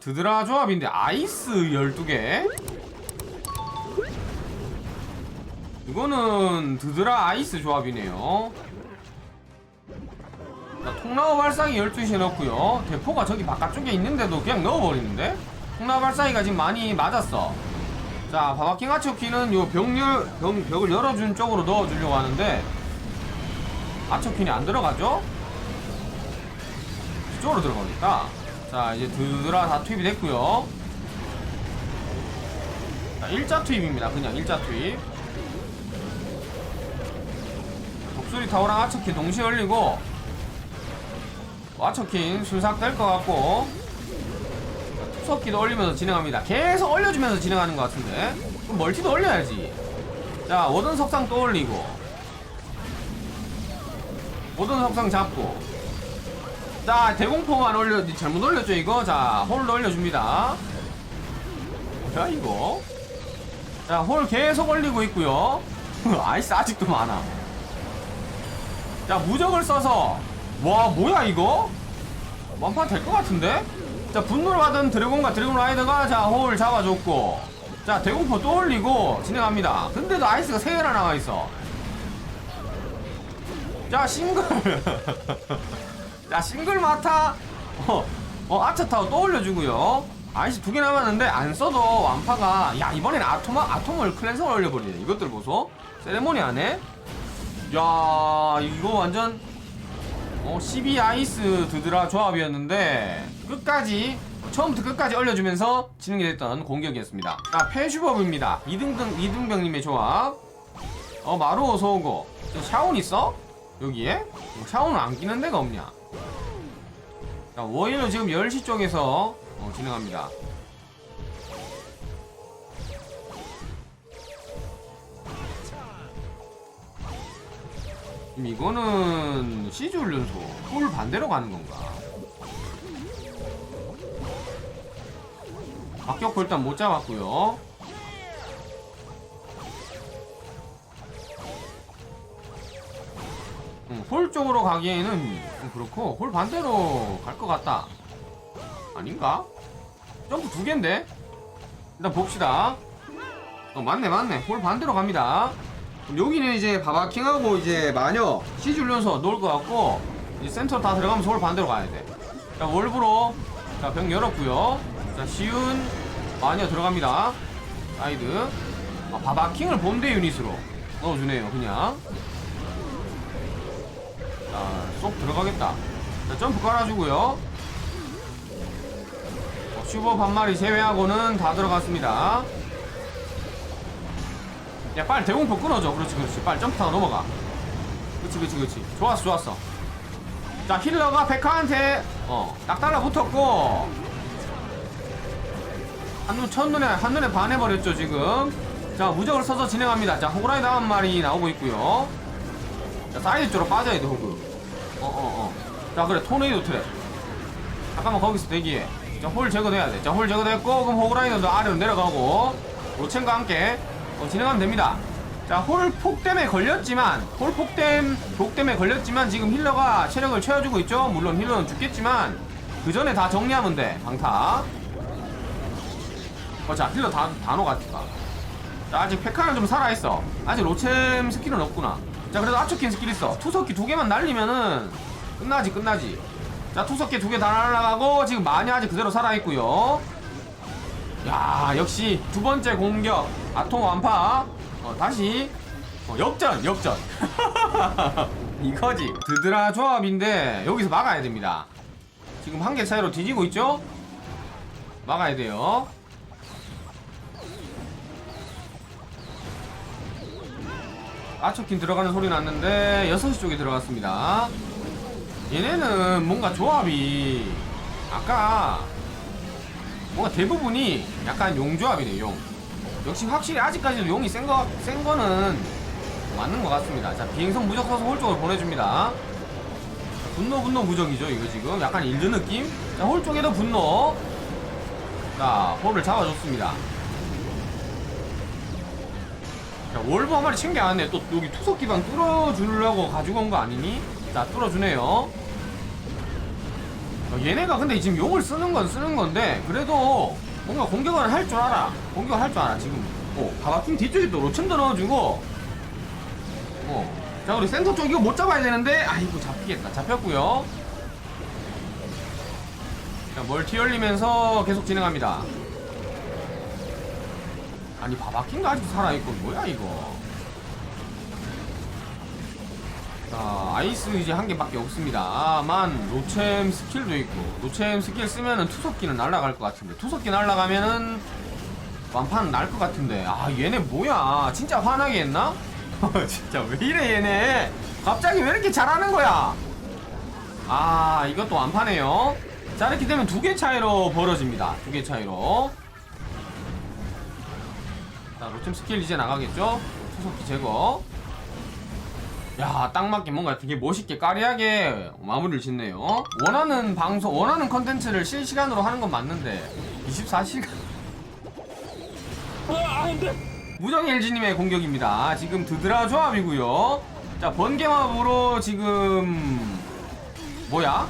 드드라 조합인데 아이스 12개? 이거는 드드라 아이스 조합이네요 자, 통나무 발사기 12시에 넣고요 대포가 저기 바깥쪽에 있는데도 그냥 넣어버리는데? 통나무 발사기가 지금 많이 맞았어 자 바바킹 아처키는 요 벽열, 벽, 벽을 열어준 쪽으로 넣어주려고 하는데 아처킨이 안 들어가죠? 이쪽으로 들어가겠다 자 이제 드드라 다 투입이 됐고요. 자 일자 투입입니다. 그냥 일자 투입. 독수리 타워랑 아처킨 동시에 올리고 아처킨 순삭 될 것 같고 자, 투석기도 올리면서 진행합니다. 계속 올려주면서 진행하는 것 같은데. 그럼 멀티도 올려야지. 자 워든 석상 또 올리고 워든 석상 잡고 자 대공포만 올려 잘못 올렸죠 이거? 자 홀도 올려줍니다. 자 이거. 자홀 계속 올리고 있고요. 아이스 아직도 많아. 자 무적을 써서. 와 뭐야 이거? 완판 될 것 같은데? 자 분노를 받은 드래곤과 드래곤 라이더가 자 홀 잡아줬고. 자 대공포 또 올리고 진행합니다. 근데도 아이스가 3개나 나와있어. 자 싱글 자 싱글 마타. 어, 어 아차타워 또 올려주고요. 아이스 두 개 남았는데 안 써도 완파가. 야 이번엔 아토마 아톰을 클랜서를 올려버리네. 이것들 보소. 세레모니 안에. 야 이거 완전 어 12 아이스 드드라 조합이었는데 끝까지 처음부터 끝까지 올려주면서 진행이 됐던 공격이었습니다. 자 패슈법입니다. 이등등 이등병님의 조합. 어 마루 어서오고. 샤온 있어? 여기에? 어, 샤온은 안 끼는 데가 없냐 자, 워일로 지금 10시 쪽에서 어, 진행합니다. 지금 이거는 시즈 훈련소 홀 반대로 가는 건가? 박격포 일단 못 잡았고요. 음, 홀 쪽으로 가기에는 좀 그렇고 홀 반대로 갈 것 같다. 아닌가? 점프 두 개인데? 일단 봅시다. 어 맞네 맞네. 홀 반대로 갑니다. 여기는 이제 바바킹하고 이제 마녀 훈련소 놓을 것 같고 이제 센터 다 들어가면서 홀 반대로 가야 돼자 월브로 자병 열었고요. 자 시운 마녀 들어갑니다. 사이드. 아, 바바킹을 본대 유닛으로. 넣어주네요 그냥 자, 쏙 들어가겠다. 자, 점프 깔아주고요. 어, 슈버 반마리 제외하고는 다 들어갔습니다. 야, 빨리 대공포 끊어줘. 그렇지, 그렇지. 빨리 점프 타고 넘어가. 그렇지, 그렇지, 그렇지. 좋았어, 좋았어. 자, 힐러가 백화한테, 어, 딱 달라붙었고, 한눈, 첫눈에, 한눈에 반해버렸죠, 지금. 자, 무적을 써서 진행합니다. 자, 호그라이드 한 마리 나오고 있고요. 자, 사이드 쪽으로 빠져야 돼, 호그. 어, 어, 어. 자, 그래, 토네이도 트랩. 잠깐만, 거기서 대기해. 자, 홀 제거돼야 돼. 자, 홀 제거됐고, 그럼 호그라이너도 아래로 내려가고, 로첸과 함께, 어, 진행하면 됩니다. 자, 홀 폭 댐에 걸렸지만, 홀 폭 댐, 독댐에 걸렸지만, 지금 힐러가 체력을 채워주고 있죠? 물론 힐러는 죽겠지만, 그 전에 다 정리하면 돼, 방타. 어, 자, 힐러 다, 다 녹았다. 자, 아직 페카는 좀 살아있어. 아직 로챔 스킬은 없구나. 자, 그래도 아초킨 스킬 있어. 투석기 두 개만 날리면은 끝나지, 끝나지. 자, 투석기 두 개 다 날아가고 지금 마녀 아직 그대로 살아있고요. 야, 역시 두 번째 공격 아톰 완파. 어, 다시 어, 역전, 역전. 이거지. 드드라 조합인데 여기서 막아야 됩니다. 지금 한 개 차이로 뒤지고 있죠? 막아야 돼요. 아초킨 들어가는 소리 났는데 6시 쪽에 들어갔습니다. 얘네는 뭔가 조합이 아까 뭔가 대부분이 약간 용조합이네 용. 역시 확실히 아직까지도 용이 센, 거, 센 거는 맞는 것 같습니다. 자 비행선 무적 써서 홀 쪽으로 보내줍니다. 분노 분노 무적이죠 이거 지금. 약간 일드 느낌? 자 홀 쪽에도 분노. 자 홀을 잡아줬습니다 자, 월브 한 마리 챙겨 왔네. 또 여기 투석 기반 뚫어주려고 가지고 온 거 아니니? 자, 뚫어주네요. 어, 얘네가 근데 지금 용을 쓰는 건 쓰는 건데 그래도 뭔가 공격을 할 줄 알아. 공격을 할 줄 알아 지금. 어 바바팀 뒤쪽에 또 로챔도 넣어주고. 어 자 우리 센터 쪽 이거 못 잡아야 되는데. 아 이거 잡히겠다. 잡혔고요. 자 멀티 열리면서 계속 진행합니다 아니 바바킹가 아직 살아있고 뭐야 이거? 자 아이스 이제 한 개밖에 없습니다만 로챔 스킬도 있고 로챔 스킬 쓰면은 투석기는 날아갈 것 같은데 투석기 날아가면은 완판 날 것 같은데 아 얘네 뭐야? 진짜 화나게 했나? 진짜 왜 이래 얘네? 갑자기 왜 이렇게 잘하는 거야? 아 이것도 완판해요. 자 이렇게 되면 두 개 차이로 벌어집니다. 두 개 차이로 자 로챔 스킬 이제 나가겠죠 투석기 제거 야, 딱 맞게 뭔가 되게 멋있게 까리하게 마무리를 짓네요. 원하는 방송, 원하는 컨텐츠를 실시간으로 하는 건 맞는데 24시간. 무정 LG님의 공격입니다. 지금 드드라 조합이고요. 자, 번개마으로 지금 뭐야?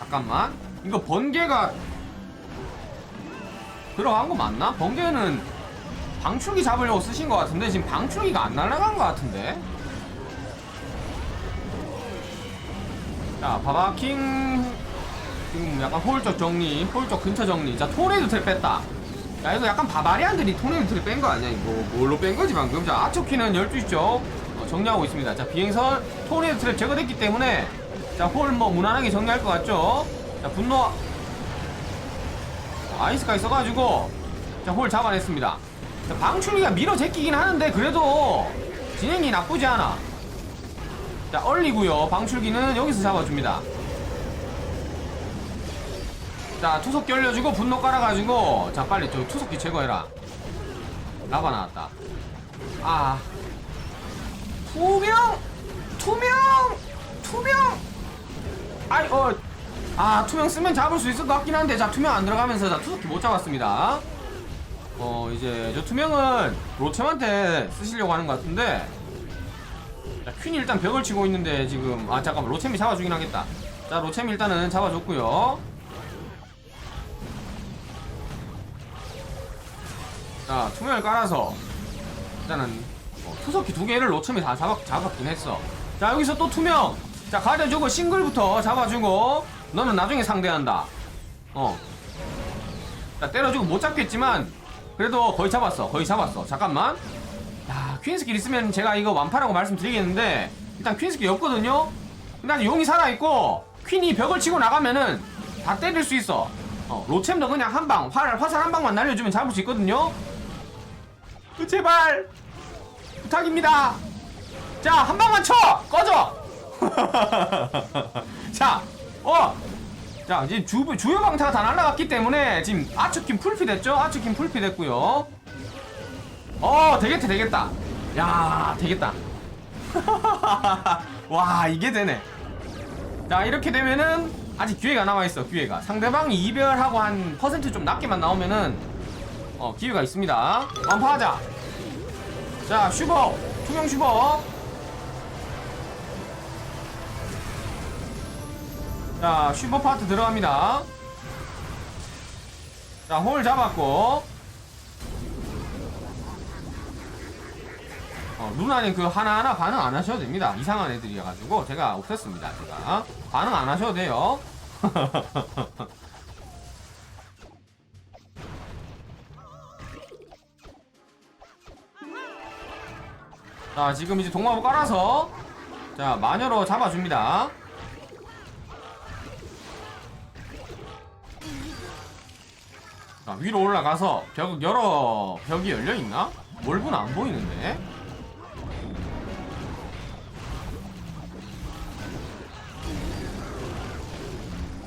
잠깐만. 이거 번개가 들어간 거 맞나? 번개는 방출기 잡으려고 쓰신 것 같은데 지금 방출기가 안 날아간 것 같은데? 자 바바킹. 지금 약간 홀쪽 정리 홀쪽 근처 정리. 자 토네이도 틀 뺐다. 야 이거 약간 바바리안들이 토네이도 틀 뺀 거 아니야? 이거 뭘로 뺀 거지 방금? 자 아초키는 12시 쪽 어, 정리하고 있습니다. 자 비행선 토네이도 틀 제거됐기 때문에 자홀 뭐 무난하게 정리할 것 같죠? 자 분노 아이스가 있어가지고 자 홀 잡아냈습니다. 자, 방출기가 밀어 제끼긴 하는데 그래도 진행이 나쁘지 않아. 자 얼리고요. 방출기는 여기서 잡아줍니다. 자 투석기 얼려주고 분노 깔아가지고 자 빨리 저 투석기 제거해라. 라바 나왔다. 아. 투명? 투명? 투명? 아이 어아 투명 쓰면 잡을 수 있을 것 같긴 한데 자 투명 안 들어가면서 자 투석기 못 잡았습니다 어 이제 저 투명은 로챔한테 쓰시려고 하는 것 같은데 자, 퀸이 일단 벽을 치고 있는데 지금 아 잠깐만 로챔이 잡아주긴 하겠다. 자 로챔이 일단은 잡아줬고요. 자 투명을 깔아서 일단은 어, 투석기 두 개를 로챔이 다 잡았, 잡았긴 했어. 자 여기서 또 투명! 자 가려주고 싱글부터 잡아주고 너는 나중에 상대한다. 어. 자, 때려주고 못 잡겠지만 그래도 거의 잡았어. 거의 잡았어. 잠깐만. 야 퀸스킬 있으면 제가 이거 완파라고 말씀드리겠는데 일단 퀸스킬이 없거든요? 근데 아직 용이 살아있고 퀸이 벽을 치고 나가면은 다 때릴 수 있어. 어, 로챔도 그냥 한 방 화살 한 방만 날려주면 잡을 수 있거든요? 그 제발! 부탁입니다. 자 한 방만 쳐! 꺼져! 자 어! 자 이제 주, 주요 방타가 다 날라갔기 때문에 지금 아츠킨 풀피 됐죠? 아츠킨 풀피 됐고요. 어 되겠다 되겠다. 야 되겠다. 와 이게 되네. 자 이렇게 되면은 아직 기회가 남아있어 기회가. 상대방이 이별하고 한 퍼센트 좀 낮게만 나오면은 어 기회가 있습니다. 완파하자. 자 슈버 투명 슈버 자 슈퍼 파트 들어갑니다. 자 홀 잡았고. 어, 루나님 그 하나하나 반응 안 하셔도 됩니다. 이상한 애들이어가지고 제가 없앴습니다 제가. 반응 안 하셔도 돼요. 자 지금 이제 동마부 깔아서 자 마녀로 잡아줍니다 자, 위로 올라가서 벽 여러 벽이 열려 있나? 몰분 안 보이는데.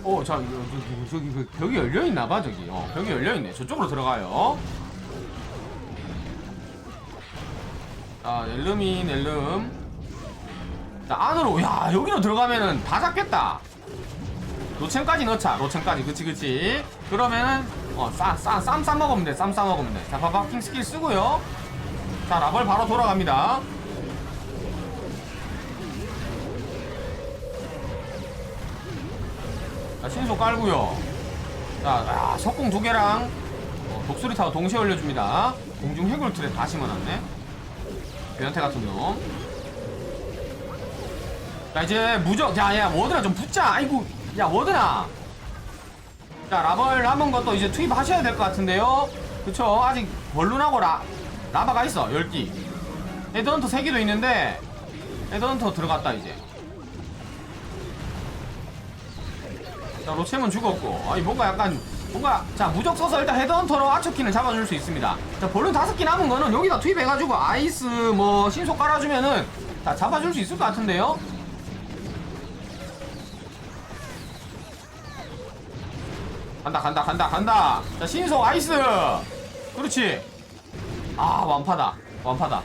어, 자, 저기, 저기 그 벽이 열려 있나 봐, 저기. 어, 벽이 열려 있네. 저쪽으로 들어가요. 자, 넬름이 넬름. 자, 안으로. 야, 여기로 들어가면은 다 잡겠다. 로챔까지 넣자 로챔까지 그치 그치 그러면은 어쌈쌈 싸먹으면 돼 쌈 싸 먹으면 돼 자 봐봐. 킹 스킬 쓰고요. 자 라벌 바로 돌아갑니다. 자 신속 깔고요. 자 야, 석궁 두 개랑 어, 독수리 타워 동시에 올려줍니다. 공중 해골 틀에 다 심어놨네. 변태 같은 놈. 자 이제 무적 야야 워드나 좀 붙자. 아이고 야 워드나 자 라벌 남은 것도 이제 투입하셔야 될 것 같은데요. 그쵸? 아직 벌룬하고 라 라바가 있어 10기. 헤드헌터 3개도 있는데 헤드헌터 들어갔다 이제. 자 로체몬 죽었고. 아니 뭔가 약간 뭔가 자 무적 써서 일단 헤드헌터로 아처키는 잡아줄 수 있습니다. 자 벌룬 5개 남은 거는 여기다 투입해가지고 아이스 뭐 신속 깔아주면은 자 잡아줄 수 있을 것 같은데요 간다 간다 간다 간다. 자 신속 아이스. 그렇지. 아 완파다. 완파다